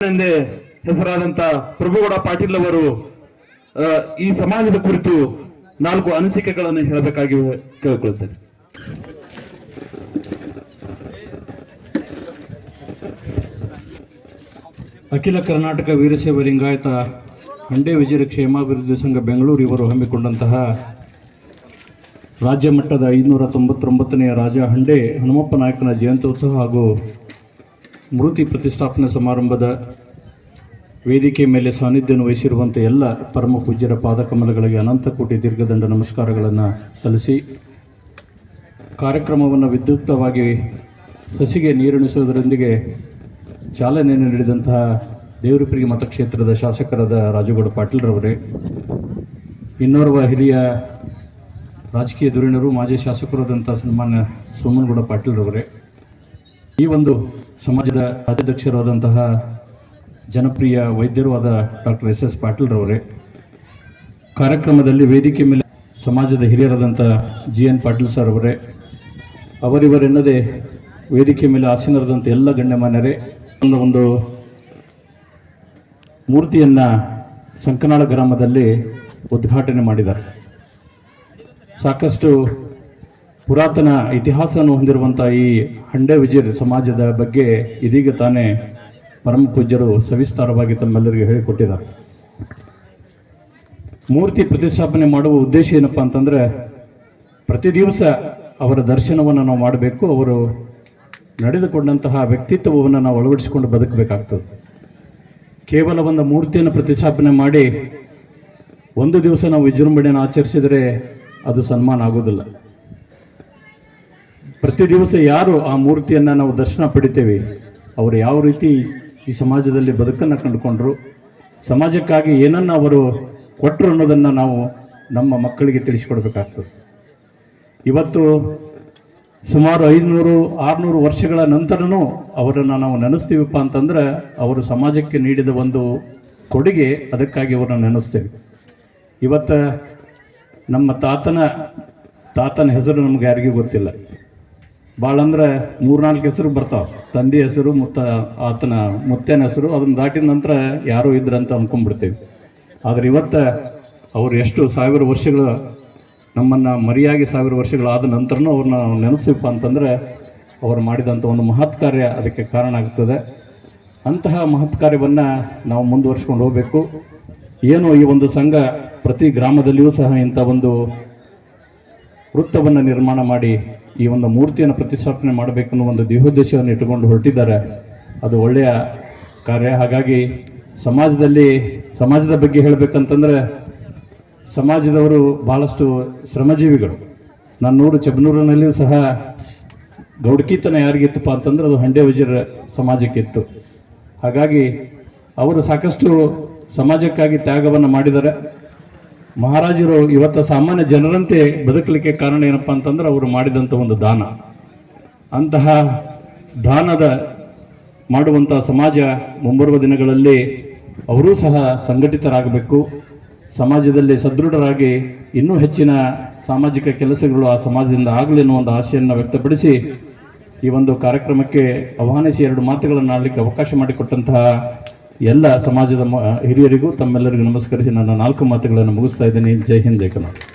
ಎಂದೇ ಹೆಸರಾದಂತ ಪ್ರಭುಗೌಡ ಪಾಟೀಲ್ ಅವರು ಈ ಸಮಾಜದ ಕುರಿತು ನಾಲ್ಕು ಅನಿಸಿಕೆಗಳನ್ನು ಹೇಳಬೇಕಾಗಿ ಕೇಳಿಕೊಳ್ಳುತ್ತೇನೆ. ಅಖಿಲ ಕರ್ನಾಟಕ ವೀರಶೈವ ಲಿಂಗಾಯತ ಹಂಡೆ ವಿಜಯ ಕ್ಷೇಮಾಭಿವೃದ್ಧಿ ಸಂಘ ಬೆಂಗಳೂರು ಇವರು ಹಮ್ಮಿಕೊಂಡಂತಹ ರಾಜ್ಯ ಮಟ್ಟದ ಐನೂರ ತೊಂಬತ್ತೊಂಬತ್ತನೆಯ ರಾಜ ಹಂಡೆ ಹನುಮಪ್ಪ ನಾಯಕನ ಜಯಂತ್ಯೋತ್ಸವ ಹಾಗೂ ಮೃತಿ ಪ್ರತಿಷ್ಠಾಪನೆ ಸಮಾರಂಭದ ವೇದಿಕೆ ಮೇಲೆ ಸಾನ್ನಿಧ್ಯವನ್ನು ವಹಿಸಿರುವಂಥ ಎಲ್ಲ ಪರಮ ಪೂಜ್ಯರ ಪಾದಕಮಲಗಳಿಗೆ ಅನಂತ ಕೋಟಿ ದೀರ್ಘದಂಡ ನಮಸ್ಕಾರಗಳನ್ನು ಸಲ್ಲಿಸಿ, ಕಾರ್ಯಕ್ರಮವನ್ನು ವಿದ್ಯುಕ್ತವಾಗಿ ಸಸಿಗೆ ನೀರುಣಿಸುವುದರೊಂದಿಗೆ ಚಾಲನೆಯನ್ನು ನೀಡಿದಂತಹ ದೇವರಪುರಿಗೆ ಮತಕ್ಷೇತ್ರದ ಶಾಸಕರಾದ ರಾಜುಗೌಡ ಪಾಟೀಲ್ರವರೇ, ಇನ್ನೋರ್ವ ಹಿರಿಯ ರಾಜಕೀಯ ಧುರೀಣರು, ಮಾಜಿ ಶಾಸಕರಾದಂಥ ಸನ್ಮಾನ್ಯ ಸೋಮನಗೌಡ ಪಾಟೀಲ್ರವರೇ, ಈ ಒಂದು ಸಮಾಜದ ಅಧ್ಯಕ್ಷರಾದಂತಹ ಜನಪ್ರಿಯ ವೈದ್ಯರೂ ಆದ ಡಾಕ್ಟರ್ ಎಸ್ ಎಸ್ ಪಾಟೀಲ್ರವರೇ ಕಾರ್ಯಕ್ರಮದಲ್ಲಿ ವೇದಿಕೆ ಮೇಲೆ ಸಮಾಜದ ಹಿರಿಯರಾದಂಥ ಜಿ ಎನ್ ಪಾಟೀಲ್ ಸರ್ ಅವರೇ, ಅವರಿವರೆನ್ನದೇ ವೇದಿಕೆ ಮೇಲೆ ಆಸೀನರಾದಂಥ ಎಲ್ಲ ಗಣ್ಯಮಾನ್ಯರೇ ಒಂದು ಒಂದು ಮೂರ್ತಿಯನ್ನು ಸಂಕನಾಳ ಗ್ರಾಮದಲ್ಲಿ ಉದ್ಘಾಟನೆ ಮಾಡಿದ್ದಾರೆ. ಸಾಕಷ್ಟು ಪುರಾತನ ಇತಿಹಾಸವನ್ನು ಹೊಂದಿರುವಂಥ ಈ ಹಂಡೆ ವಿಜಯ ಸಮಾಜದ ಬಗ್ಗೆ ಇದೀಗ ತಾನೇ ಪರಮ ಪೂಜ್ಯರು ಸವಿಸ್ತಾರವಾಗಿ ತಮ್ಮೆಲ್ಲರಿಗೂ ಹೇಳಿಕೊಟ್ಟಿದ್ದಾರೆ. ಮೂರ್ತಿ ಪ್ರತಿಷ್ಠಾಪನೆ ಮಾಡುವ ಉದ್ದೇಶ ಏನಪ್ಪ ಅಂತಂದರೆ, ಪ್ರತಿ ದಿವಸ ಅವರ ದರ್ಶನವನ್ನು ನಾವು ಮಾಡಬೇಕು, ಅವರು ನಡೆದುಕೊಂಡಂತಹ ವ್ಯಕ್ತಿತ್ವವನ್ನು ನಾವು ಅಳವಡಿಸಿಕೊಂಡು ಬದುಕಬೇಕಾಗ್ತದೆ. ಕೇವಲ ಒಂದು ಮೂರ್ತಿಯನ್ನು ಪ್ರತಿಷ್ಠಾಪನೆ ಮಾಡಿ ಒಂದು ದಿವಸ ನಾವು ವಿಜೃಂಭಣೆಯನ್ನು ಆಚರಿಸಿದರೆ ಅದು ಸನ್ಮಾನ ಆಗೋದಿಲ್ಲ. ಪ್ರತಿ ದಿವಸ ಯಾರು ಆ ಮೂರ್ತಿಯನ್ನು ನಾವು ದರ್ಶನ ಪಡಿತೇವೆ? ಅವರು ಯಾವ ರೀತಿ ಈ ಸಮಾಜದಲ್ಲಿ ಬದುಕನ್ನು ಕಂಡುಕೊಂಡ್ರು? ಸಮಾಜಕ್ಕಾಗಿ ಏನನ್ನು ಅವರು ಕೊಟ್ಟರು ಅನ್ನೋದನ್ನು ನಾವು ನಮ್ಮ ಮಕ್ಕಳಿಗೆ ತಿಳಿಸಿಕೊಡ್ಬೇಕಾಗ್ತದೆ. ಇವತ್ತು ಸುಮಾರು ಐದುನೂರು ಆರುನೂರು ವರ್ಷಗಳ ನಂತರನೂ ಅವರನ್ನು ನಾವು ನೆನೆಸ್ತೀವಪ್ಪ ಅಂತಂದ್ರೆ ಅವರು ಸಮಾಜಕ್ಕೆ ನೀಡಿದ ಒಂದು ಕೊಡುಗೆ ಅದಕ್ಕಾಗಿ ಅವರನ್ನು ನೆನೆಸ್ತೇವೆ. ಇವತ್ತು ನಮ್ಮ ತಾತನ ತಾತನ ಹೆಸರು ನಮ್ಗೆ ಯಾರಿಗೂ ಗೊತ್ತಿಲ್ಲ. ಭಾಳ ಅಂದ್ರೆ ಮೂರ್ನಾಲ್ಕು ಹೆಸರು ಬರ್ತಾವೆ. ತಂದೆ ಹೆಸರು, ಮುತ್ತ, ಆತನ ಮುತ್ತೇನ ಹೆಸರು, ಅದನ್ನ ದಾಟಿದ ನಂತರ ಯಾರೋ ಇದ್ರಂತ ಅಂದ್ಕೊಂಡ್ಬಿಡ್ತೀವಿ ಆದರೆ ಇವತ್ತು ಅವರು ಎಷ್ಟು ಸಾವಿರ ವರ್ಷಗಳು, ನಮ್ಮನ್ನು ಮರಿಯಾಗಿ ಸಾವಿರ ವರ್ಷಗಳಾದ ನಂತರನೂ ಅವ್ರನ್ನ ನಾವು ನೆನೆಸ್ತೀವಪ್ಪ ಅಂತಂದರೆ ಅವರು ಮಾಡಿದಂಥ ಒಂದು ಮಹತ್ ಕಾರ್ಯ ಅದಕ್ಕೆ ಕಾರಣ ಆಗ್ತದೆ. ಅಂತಹ ಮಹತ್ ಕಾರ್ಯವನ್ನು ನಾವು ಮುಂದುವರ್ಸ್ಕೊಂಡು ಹೋಗಬೇಕು. ಏನು ಈ ಒಂದು ಸಂಘ ಪ್ರತಿ ಗ್ರಾಮದಲ್ಲಿಯೂ ಸಹ ಇಂಥ ಒಂದು ವೃತ್ತವನ್ನು ನಿರ್ಮಾಣ ಮಾಡಿ ಈ ಒಂದು ಮೂರ್ತಿಯನ್ನು ಪ್ರತಿಷ್ಠಾಪನೆ ಮಾಡಬೇಕನ್ನೋ ಒಂದು ದೇಹೋದ್ದೇಶವನ್ನು ಇಟ್ಟುಕೊಂಡು ಹೊರಟಿದ್ದಾರೆ. ಅದು ಒಳ್ಳೆಯ ಕಾರ್ಯ. ಹಾಗಾಗಿ ಸಮಾಜದಲ್ಲಿ, ಸಮಾಜದ ಬಗ್ಗೆ ಹೇಳಬೇಕಂತಂದರೆ ಸಮಾಜದವರು ಭಾಳಷ್ಟು ಶ್ರಮಜೀವಿಗಳು. ನನ್ನೂರು ಚಬನೂರಿನಲ್ಲಿಯೂ ಸಹ ಗೌಡಕಿತನ ಯಾರಿಗಿತ್ತಪ್ಪ ಅಂತಂದ್ರೆ ಅದು ಹಂಡೆ ವಜೀರ ಸಮಾಜಕ್ಕಿತ್ತು. ಹಾಗಾಗಿ ಅವರು ಸಾಕಷ್ಟು ಸಮಾಜಕ್ಕಾಗಿ ತ್ಯಾಗವನ್ನು ಮಾಡಿದ್ದಾರೆ. ಮಹಾರಾಜರು ಇವತ್ತು ಸಾಮಾನ್ಯ ಜನರಂತೆ ಬದುಕಲಿಕ್ಕೆ ಕಾರಣ ಏನಪ್ಪ ಅಂತಂದ್ರೆ ಅವರು ಮಾಡಿದಂಥ ಒಂದು ದಾನ. ಅಂತಹ ದಾನದ ಮಾಡುವಂಥ ಸಮಾಜ ಮುಂಬರುವ ದಿನಗಳಲ್ಲಿ ಅವರೂ ಸಹ ಸಂಘಟಿತರಾಗಬೇಕು. ಸಮಾಜದಲ್ಲಿ ಸದೃಢರಾಗಿ ಇನ್ನೂ ಹೆಚ್ಚಿನ ಸಾಮಾಜಿಕ ಕೆಲಸಗಳು ಆ ಸಮಾಜದಿಂದ ಆಗಲಿ ಅನ್ನೋ ಒಂದು ಆಶೆಯನ್ನು ವ್ಯಕ್ತಪಡಿಸಿ ಈ ಒಂದು ಕಾರ್ಯಕ್ರಮಕ್ಕೆ ಆಹ್ವಾನಿಸಿ ಎರಡು ಮಾತುಗಳನ್ನು ಆಡಲಿಕ್ಕೆ ಅವಕಾಶ ಮಾಡಿಕೊಟ್ಟಂತಹ ಎಲ್ಲ ಸಮಾಜದ ಹಿರಿಯರಿಗೂ ತಮ್ಮೆಲ್ಲರಿಗೂ ನಮಸ್ಕರಿಸಿ ನನ್ನ ನಾಲ್ಕು ಮಾತುಗಳನ್ನು ಮುಗಿಸ್ತಾ ಇದ್ದೀನಿ. ಜೈ ಹಿಂದ್ ಜೈ ಕರ್ನಾಟಕ